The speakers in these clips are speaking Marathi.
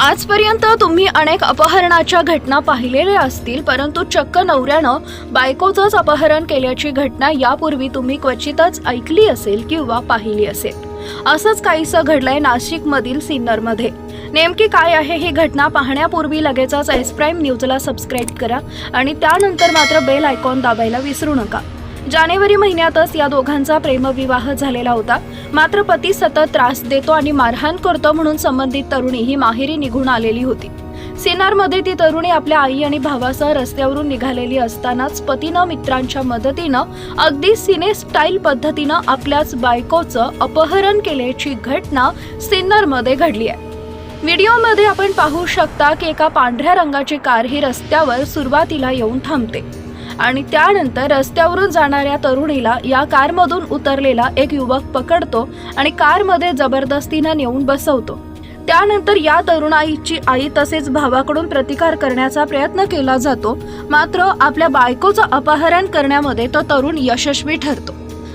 आजपर्यंत तुम्ही अनेक अपहरणाच्या घटना पाहिलेल्या असतील परंतु चक्क नवऱ्यानं बायकोचंच अपहरण केल्याची घटना यापूर्वी तुम्ही क्वचितच ऐकली असेल किंवा पाहिली असेल. असंच काहीसं घडलंय नाशिकमधील सिन्नरमध्ये. नेमकी काय आहे ही घटना पाहण्यापूर्वी लगेचच एस प्राईम न्यूजला सबस्क्राईब करा आणि त्यानंतर मात्र बेल आयकॉन दाबायला विसरू नका. जानेवारी महिन्यातच या दोघांचा प्रेमविवाह झालेला होता. मात्र पती सतत त्रास देतो आणि मारहाण करतो म्हणून संबंधित तरुणी ही माहेरी निघून आलेली होती. सिन्नरमध्ये ती तरुणी आपल्या आई आणि भावासह रस्त्यावरून निघालेली असतानाच पतीनं मित्रांच्या मदतीनं अगदी सिने स्टाईल पद्धतीनं आपल्याच बायकोचं अपहरण केल्याची घटना सिन्नरमध्ये घडली आहे. व्हिडिओमध्ये आपण पाहू शकता की एका पांढऱ्या रंगाची कार ही रस्त्यावर सुरुवातीला येऊन थांबते. आणि त्यानंतर रस्त्यावरून जाणाऱ्या तरुणीला या कारमधून उतरलेला एक युवक पकडतो आणि कारमध्ये जबरदस्तीनं नेऊन बसवतो. त्यानंतर या तरुणाईची आई तसेच भावाकडून प्रतिकार करण्याचा प्रयत्न केला जातो मात्र आपल्या बायकोचं अपहरण करण्यामध्ये तो तरुण यशस्वी ठरतो.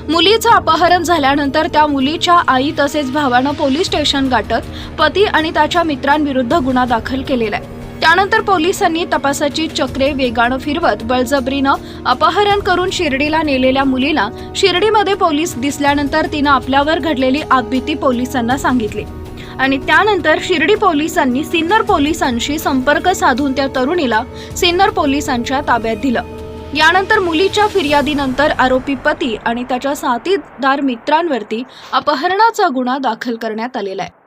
मुलीचं अपहरण झाल्यानंतर त्या मुलीच्या आई तसेच भावानं पोलीस स्टेशन गाठत पती आणि त्याच्या मित्रांविरुद्ध गुन्हा दाखल केलेला आहे. त्यानंतर पोलिसांनी तपासाची चक्रे वेगानं फिरवत बळजबरीनं अपहरण करून शिर्डीला नेलेल्या मुलीला शिर्डीमध्ये पोलीस दिसल्यानंतर तिनं आपल्यावर घडलेली आपबीती पोलिसांना सांगितली. आणि त्यानंतर शिर्डी पोलिसांनी सिन्नर पोलिसांशी संपर्क साधून त्या तरुणीला सिन्नर पोलिसांच्या ताब्यात दिलं. यानंतर मुलीच्या फिर्यादीनंतर आरोपी पती आणि त्याच्या साथीदार मित्रांवरती अपहरणाचा गुन्हा दाखल करण्यात आलेला आहे.